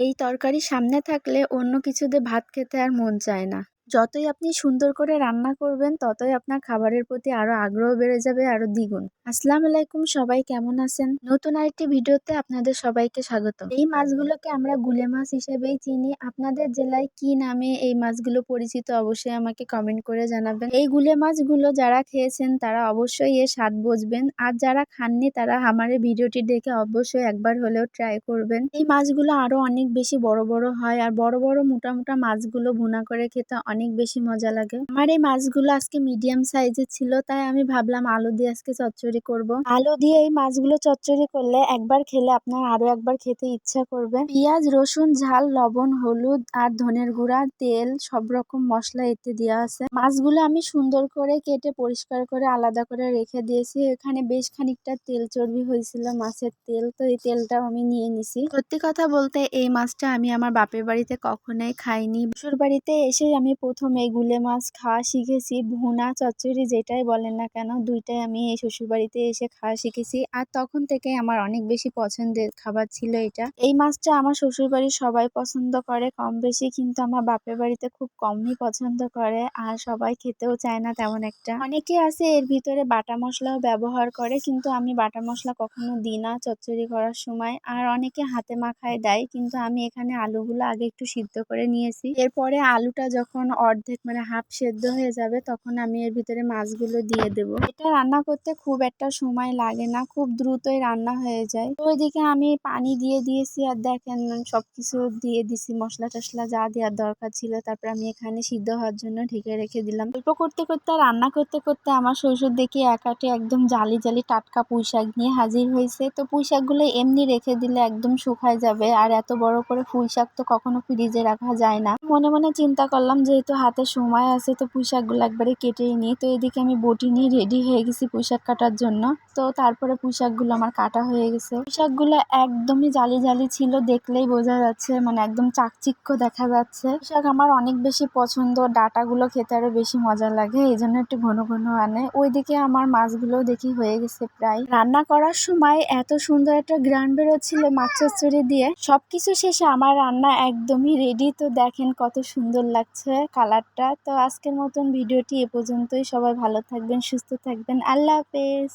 এই তরকারি সামনে থাকলে অন্য কিছুতে ভাত খেতে আর মন চায় না। যতই আপনি সুন্দর করে রান্না করবেন, ততই আপনার খাবারের প্রতি আরও আগ্রহ বেড়ে যাবে, আরও দ্বিগুণ। আসসালামু আলাইকুম, সবাই কেমন আছেন? নতুন আরেকটি ভিডিওতে আপনাদের সবাইকে স্বাগত এই মাছগুলোকে আমরা গুলে মাছ হিসেবেই চিনি। আপনাদের জেলায় কি নামে এই মাছগুলো পরিচিত অবশ্যই আমাকে কমেন্ট করে জানাবেন। এই গুলে মাছগুলো যারা খেয়েছেন, তারা অবশ্যই এর স্বাদ বুঝবেন। আর যারা খাননি, তারা আমার এই ভিডিওটি দেখে অবশ্যই একবার হলেও ট্রাই করবেন। এই মাছগুলো আরও অনেক বেশি বড় বড় হয়। আর বড় বড় মোটা মোটা মাছগুলো ভুনা করে খেতে অনেক বেশি মজা লাগে। আমার এই মাছগুলো আজকে মিডিয়াম সাইজের ছিল, তাই আমি ভাবলাম আলু দিয়ে আজকে চচ্চড়ি করব। আলু দিয়ে এই মাছগুলো চচ্চড়ি করলে একবার খেলে আপনার আরও একবার খেতে ইচ্ছা করবে। পেঁয়াজ, রসুন, ঝাল, লবণ, হলুদ আর ধনের গুঁড়া, তেল, সব রকম মশলা এতে দেওয়া আছে। মাছগুলো আমি সুন্দর করে কেটে পরিষ্কার করে আলাদা করে রেখে দিয়েছি। এখানে বেশ খানিকটা তেল চর্বি হয়েছিল মাছের তেল, তো এই তেলটাও আমি নিয়ে নিছি। সত্যি কথা বলতে এই মাছটা আমি আমার বাপের বাড়িতে কখনোই খাইনি। শ্বশুর বাড়িতে এসে আমি প্রথম গুলে মাছ খাওয়া শিখেছি। ভুনা, চচ্চড়ি যেটাই বলেন না কেন, দুইটাই আমি এই শ্বশুরবাড়িতে এসে খাওয়া শিখেছি। আর তখন থেকে আমার অনেক বেশি পছন্দের খাবার ছিল এটা। এই মাছটা আমার শ্বশুরবাড়ির সবাই পছন্দ করে কম বেশি, কিন্তু আমার বাপের বাড়িতে খুব কমই পছন্দ করে আর সবাই খেতেও চায় না তেমন একটা। অনেকে আছে এর ভিতরে বাটা মশলাও ব্যবহার করে, কিন্তু আমি বাটা মশলা কখনো দিই না চচ্চড়ি করার সময়। আর অনেকে হাতে মাখায় দেয়, কিন্তু আমি এখানে আলুগুলো আগে একটু সিদ্ধ করে নিয়েছি। এরপরে আলুটা যখন অর্ধেক মানে হাফ সেদ্ধ হয়ে যাবে, তখন আমি এর ভিতরে মাছগুলো দিয়ে দেবো। এটা রান্না করতে খুব একটা সময় লাগে না, খুব দ্রুতই রান্না হয়ে যায়। তো ওইদিকে আমি পানি দিয়ে দিয়েছি আর দেখেন সব কিছু দিয়ে দিছি, মশলা টশলা যা দেওয়ার দরকার ছিল, তারপর আমি এখানে সিদ্ধ হওয়ার জন্য ঢেকে রেখে দিলাম। অল্প করতে করতে, রান্না করতে করতে আমার শ্বশুর দেখি একাটে একদম জালি জালি টাটকা পুঁই শাক নিয়ে হাজির হয়েছে। তো পুঁই শাকগুলো এমনি রেখে দিলে একদম শুকায় যাবে, আর এত বড় করে পুঁই শাক তো কখনো ফ্রিজে রাখা যায় না। মনে মনে চিন্তা করলাম যেহেতু হাতে সময় আছে, তো পুঁই শাকগুলো একবারে কেটেই নিই। তো এদিকে আমি বটি নিয়ে রেডি হয়ে গেছি পুঁই শাক কাটার জন্য। তো তারপরে পুঁই শাকগুলো আমার কাটা হয়ে গেছে। পুঁই শাকগুলো একদমই জালি জালি ছিল দেখলেই বোঝা যাচ্ছে মানে একদম চাকচিক্য দেখা যাচ্ছে। পুঁই শাক আমার অনেক বেশি পছন্দ, ডাটাগুলো খেতে আরও বেশি মজা লাগে, এই জন্য একটু ঘন ঘন আনে। ওইদিকে আমার মাছগুলো দেখি হয়ে গেছে প্রায়। রান্না করার সময় এত সুন্দর একটা গ্রান বেরোচ্ছিল মাছ চচ্চড়ি দিয়ে। সবকিছু শেষে আমার রান্না একদমই রেডি তো দেখেন কত সুন্দর লাগছে কালারটা। তো আজকের মতন ভিডিওটি এ পর্যন্তই। সবাই ভালো থাকবেন, সুস্থ থাকবেন। আল্লাহ হাফেজ।